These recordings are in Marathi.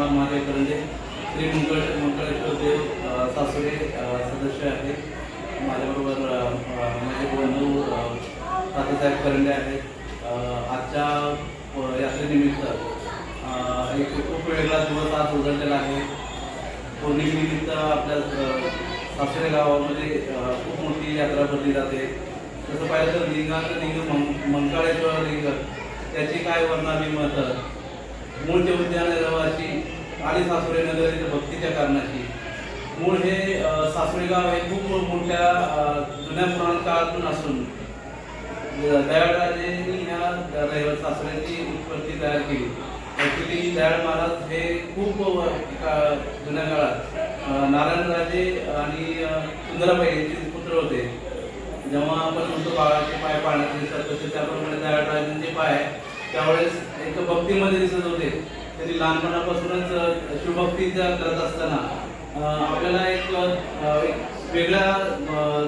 कुमार महादेव करंजे श्री मंगळ मंगळेश्वर देव सासरे सासुरे सदस्य आहेत. माझ्याबरोबर माझे बंधू अ, तात्यासाहेब करंडे आहेत. आजच्या यात्रेनिमित्त एक खूप वेगळा दिवस आज उघडलेला आहे. पौर्णिमेनिमित्त आपल्या सासरे गावामध्ये खूप मोठी यात्रा भरली जाते. तसं पाहिलं तर लिंगाचं लिंग मं- मंकाळेश्वर लिंग त्याची काय वर्णावी मतं मूळचे उद्यान जवळची आणि सासुरे नगर येथे भक्तीच्या कारणाची मूळ हे सासुरेगाव गाव हे खूप मोठ्या जुन्या पुराण काळातून असून दयाळराजेंनी ह्या रहिवास सासऱ्यांची उत्पत्ती तयार केली. ॲक्च्युली दयाळ महाराज हे खूप एका जुन्या काळात नारायणराजे आणि सुंदराबाई यांचे पुत्र होते. जेव्हा आपण म्हणतो बाळाचे पाय पाण्यात दिसतात तसे त्याप्रमाणे दयाळराजेंचे पाय त्यावेळेस एक भक्तीमध्ये दिसत होते. त्यांनी लहानपणापासूनच अ, शिवभक्तीचा करत असताना आपल्याला एक एक वेगळ्या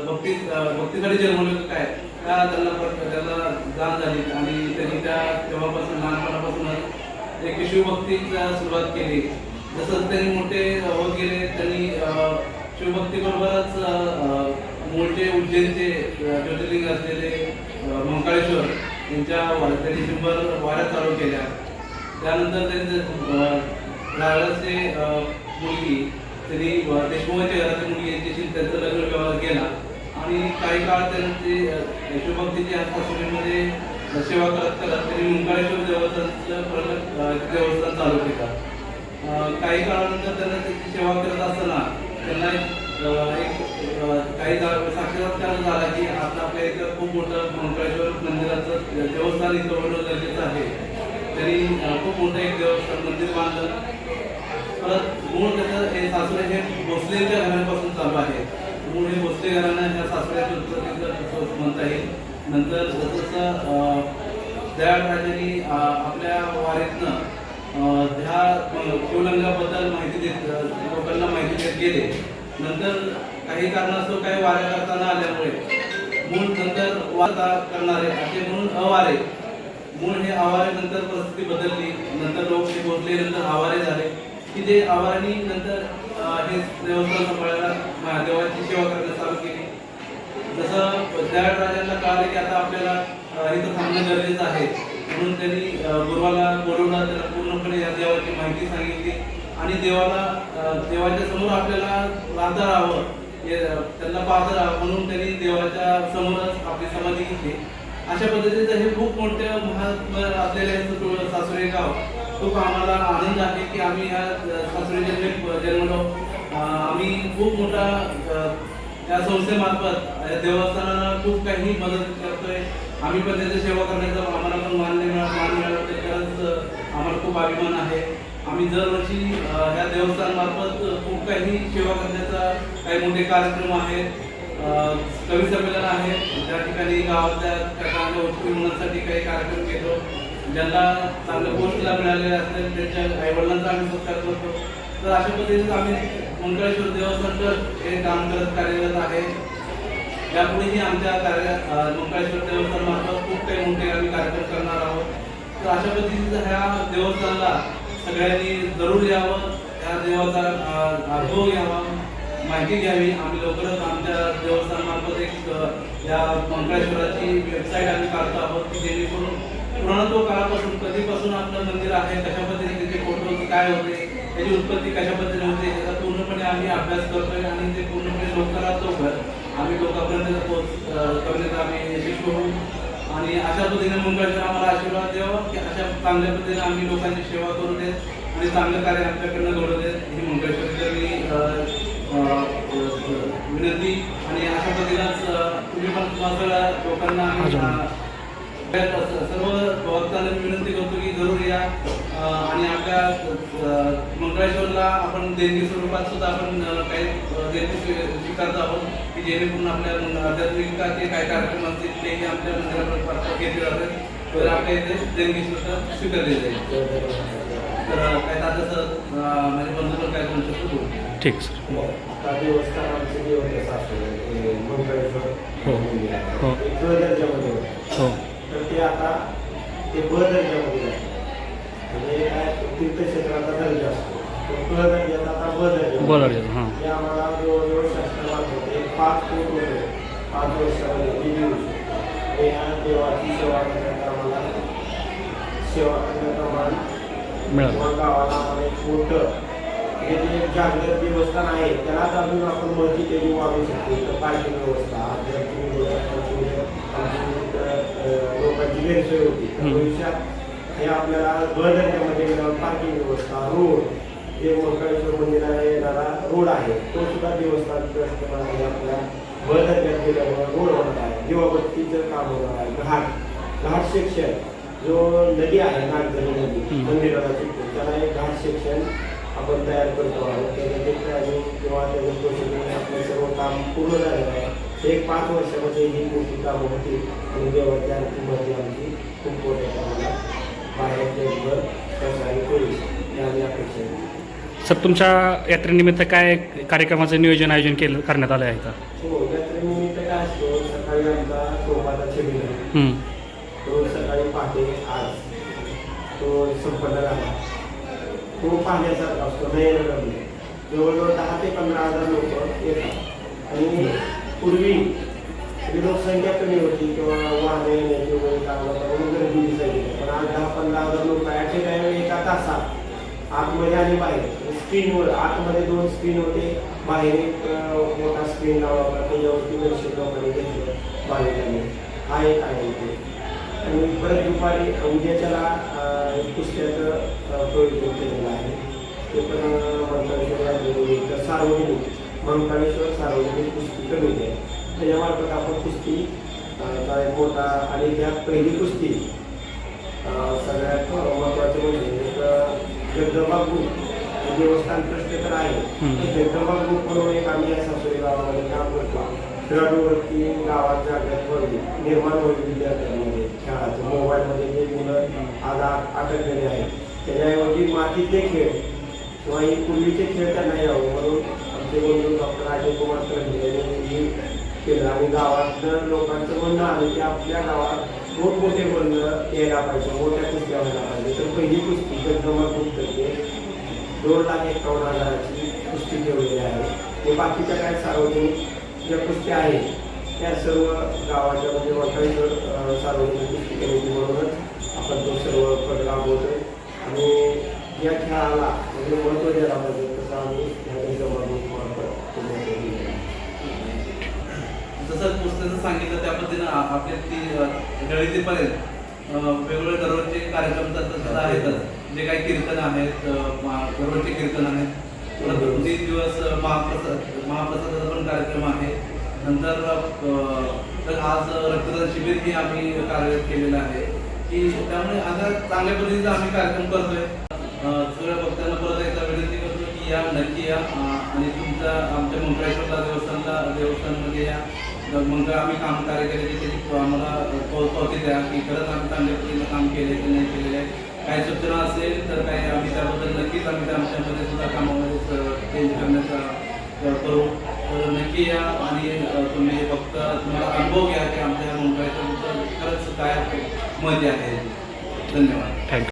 भक्ती भक्तीकडे भक्तीसाठी जन्मलं काय त्या त्यांना त्याला जाण झाली. आणि त्यांनी त्या तेव्हापासून लहानपणापासूनच एक शिवभक्तीचा सुरुवात केली. जसं त्यांनी मोठे होत गेले त्यांनी शिवभक्तीबरोबरच मूळचे उज्जैनचे ज्योतिर्लिंग असलेले मंकाळेश्वर त्यांच्या त्यांनी शंभर वाऱ्या चालू केल्या. त्यानंतर त्यांचे रायगडचे मुलगी त्यांनी अ, देशमुखाच्या घरातील मुलगी यांच्याशी त्यांचा लग्न व्यवहार केला आणि काही काळ त्यांचे अ, शिवभक्तीच्या सेवा करत करत त्यांनी मुंबळेश्वर देवस्थानचं प्रगत देवस्थान चालू केलं. काही काळानंतर त्यांना त्याची सेवा करत असताना त्यांना एक काही साक्षात्कार झाला की आता आपल्या इथं खूप मोठं मंकाळेश्वर मंदिराचं देवस्थान इथं होणं गरजेचं आहे तरी खूप मोठं एक देवस्थान मंदिर बांधलं परत मूळ त्याचं हे सासरे हे भोसलेच्या घरापासून चालू आहे मूळ हे भोसले घराणं ह्या सासऱ्याचं उत्पत्तीचं म्हणता येईल नंतर जसं जसं दयाळराजांनी आपल्या वारीतनं ह्या शिवलंगाबद्दल माहिती देत लोकांना माहिती देत गेले. नंतर काही कारणास्तव काही वाऱ्या करताना आल्यामुळे मूळ नंतर वार्ता करणारे असे म्हणून अवारे. मूळ हे आवारे नंतर परिस्थिती बदलली. नंतर लोक हे बोलले नंतर आवारे झाले. की ते आवारांनी नंतर हे देवस्थान सांभाळायला महादेवाची सेवा करण्यास चालू केली. जसं दयाळराजांना कळालं की आता आपल्याला इथं थांबणं गरजेचं आहे. म्हणून त्यांनी गुरुवाला बोलवला त्याला पूर्णपणे या देवाची माहिती सांगितली. आणि देवाला देवाच्या समोर आपल्याला राहता राहावं त्यांना पाहता राहावं म्हणून त्यांनी देवाच्या समोरच आपली समाधी घेतली. अशा पद्धतीचं हे खूप मोठं महात्म असलेले सासरे गाव खूप आम्हाला आनंद आहे की आम्ही ह्या अ, सासरे जन्म जन्मलो आम्ही खूप मोठा या संस्थेमार्फत देवस्थानाला खूप काही मदत करतोय. आम्ही पण त्याची सेवा करण्याचा आम्हाला पण मान्य मिळा मान मिळालं त्याच्याच आम्हाला खूप अभिमान आहे. आम्ही दरवर्षी ह्या देवस्थानमार्फत खूप काही सेवा करण्याचा काही मोठे कार्यक्रम आहेत. कवी संमेलन आहे. त्या ठिकाणी गावातल्या त्या चांगल्या उत्कृष्ट मुलांसाठी काही कार्यक्रम घेतो. ज्यांना चांगल्या गोष्टीला मिळालेल्या असतील त्यांच्या आईवडिलांचा आम्ही सत्कार करतो. तर अशा पद्धतीने आम्ही मंगळेश्वर देवस्थान हे काम करत कार्यरत आहे. यापुढेही आमच्या कार्य अ, मंगळेश्वर देवस्थान मार्फत खूप काही मोठे आम्ही कार्यक्रम करणार आहोत. तर अशा पद्धतीचं ह्या देवस्थानला सगळ्यांनी जरूर यावं त्या देवाचा अनुभव घ्यावा माहिती घ्यावी. आम्ही लवकरच आमच्या देवस्थानमार्फत एक या मंगळेश्वराची वेबसाईट आम्ही काढतो आहोत की जेणेकरून पुराणत्व काळापासून कधीपासून आपलं मंदिर आहे कशा पद्धतीने त्याचे फोटो काय होते त्याची उत्पत्ती कशा पद्धतीने होते याचा पूर्णपणे आम्ही अभ्यास करतोय आणि ते पूर्णपणे लवकरात लवकर आम्ही लोकांपर्यंत पोहोच करण्याचा आम्ही यशस्वी होऊ आणि अशा पद्धतीने मंगळेश्वर आम्हाला आशीर्वाद द्यावा की अशा चांगल्या पद्धतीने आम्ही लोकांची सेवा करू देत आणि चांगलं कार्य आमच्याकडनं घडू देत. ही मंगळेश्वरीचं मी विनंती आणि अशा पद्धतीनंच तुम्ही पण सगळ्या लोकांना सर्व भक्तांना विनंती करतो की जरूर या. आणि आपल्या देणगी स्वरूपात सुद्धा आपण काही स्वी- स्वीकारत आहोत. की जेणेकरून आपल्या मग आध्यात्मिकाचे काही कार्यक्रम असतील तेही आमच्या मंदिरात घेतले जातात तर आपल्या इथे देणगी सुद्धा स्वीकारली जाईल. तर काय दादा सर माझे बंधू पण काय करू शकतो बोलू. ठीक सर. आता देवस्थान आमचे सासरे मंगळेश्वर हो. हो. होते. हो. तर ते आता ते ब दर्जामध्ये आहे म्हणजे काय तीर्थक्षेत्राचा दर्जा असतो तुला दर्जाचा आता ब दर्जा बरं हां हे आम्हाला जवळजवळ शासनामार्फत एक पाच कोट होते पाच वर्षामध्ये निधी होती आणि या देवाची सेवा करण्यात आम्हाला सेवा करण्यात आम्हाला मिळालं. गावाला मोठं हे जे जागृत देवस्थान आहे त्यालाच अजून आपण महती त्याची वाढवू शकतो. तर पार्किंग व्यवस्था लोकांची गैरसोय होती. भविष्यात हे आपल्याला गडदर्जामध्ये गेल्यावर पार्किंग व्यवस्था रोड जे मोठेश्वर मंदिराला येणारा रोड आहे तो सुद्धा देवस्थान ट्रस्टप्रमाणे आपल्या गडदर्जात गेल्यामुळे रोड होणार आहे. दिवाबत्तीचं काम होणार आहे. घाट घाट सेक्शन जो नदी आहे नागझरी नदी. मंदिराला चिकटून त्याला एक घाट सेक्शन आपण तयार करतो आहोत. त्याचं ते प्लॅनिंग किंवा त्याचं प्रोसिजर आपलं सर्व काम पूर्ण झालेलं आहे. एक पाच वर्षामध्ये ही मोठी कामं होती आणि देवाच्या आरतीमध्ये आमची खूप मोठ्या प्रमाणात बाहेर जगभर सहकार्य होईल. आम्ही अपेक्षा. सर तुमच्या यात्रेनिमित्त काय कार्यक्रमाचं नियोजन आयोजन केलं करण्यात आलं आहे का? हो यात्रेनिमित्त काय असतो सकाळी आमचा हं. तो सकाळी पहाटे आज तो संपन्न झाला. तो पाहण्यासारखा असतो नयनरम्य जवळजवळ दहा ते पंधरा हजार लोक येतात. आणि पूर्वी जी लोकसंख्या कमी होती किंवा वाहने येण्याची वगैरे काम होतं म्हणून गर्दी दिसायची पण आज दहा पंधरा हजार लोक ए टाइम एका तासात आतमध्ये आणि बाहेर. म्हणजे स्क्रीनवर आतमध्ये दोन स्क्रीन होते बाहेर एक मोठा स्क्रीन लावला होता त्याच्यावरती दर्शक लोकांनी घेतलं भाविकांनी हा एक आहे इथे. आणि परत दुपारी उद्याच्याला अं, कुस्त्याचं प्रयोजन केलेलं आहे. ते पण मंत्रालय सार्वजनिक मंत्रालयेश्वर सार्वजनिक कुस्ती कमी आहे. त्याच्यामार्फत आपण कुस्ती मोठा आणि त्यात पहिली कुस्ती सगळ्यात महत्त्वाचं म्हणजे तर जगदंबा ग्रुप देवस्थान ट्रस्ट तर आहे. जगदंबा ग्रुप म्हणून एक आम्ही या सासुरी गावामध्ये काम करतो. खेळाडूवरती गावात जागृत होईल निर्माण होईल विद्यार्थ्यांमध्ये खेळाचं मोबाईलमध्ये जे मुलं आज अटकलेले आहेत त्याच्याऐवजी मातीतले खेळ किंवा हे पूर्वीचे खेळ त्यांना यावं म्हणून आमचे बंधू डॉक्टर अजय कुमार तरंगे यांनी केलं. आणि गावातलं लोकांचं म्हणणं आलं की आपल्या गावात मोठमोठे बंद यायला पाहिजे मोठ्या कुस्त्या व्हायला पाहिजे. तर पहिली कुस्ती जगदंबा ग्रुप दोन लाख एकावन्न हजाराची कुस्ती ठेवलेली आहे. ते बाकीच्या काय सार्वजनिक ज्या कुस्त्या आहेत त्या सर्व गावाच्या म्हणजे वठाईवर सार्वजनिक कुस्ती कमिटी म्हणूनच आपण तो सर्व पद आहे आणि या खेळाला म्हणजे महत्त्व द्यायला पाहिजे तसं आम्ही जसं पुस्तकाचं सांगितलं त्या पद्धतीनं आपल्या ती गळीतीपर्यंत वेगवेगळे दररोजचे कार्यक्रम तर तसं आहेतच. जे काही कीर्तन आहेत दररोजचे कीर्तन आहेत. परत दोन तीन दिवस महाप्रसाद महाप्रसादाचा पण कार्यक्रम आहे. नंतर तर आज रक्तदान शिबिरही आम्ही कार्यरत केलेलं आहे. की त्यामुळे आता चांगल्या पद्धतीचा आम्ही कार्यक्रम करतोय. सगळ्या भक्तांना परत एकदा विनंती करतो की या नक्की या. आणि तुमच्या आमच्या मंगळेश्वरला देवस्थानला देवस्थानमध्ये या. मंगळ आम्ही काम कार्य केले की त्याची आम्हाला पाव- पावती द्या की खरंच आम्ही चांगल्या पद्धतीनं काम केले की नाही. काही सूचना असेल तर काही आम्ही त्याबद्दल नक्कीच आम्ही त्या आमच्यामध्ये सुद्धा कामामध्ये चेंज करण्याचा अ, करू. तर नक्की या आणि तुम्ही फक्त तुम्हाला अनुभव घ्या की आमच्या मंगळेश्वरचं खरंच काय मत आहे. धन्यवाद. थँक्यू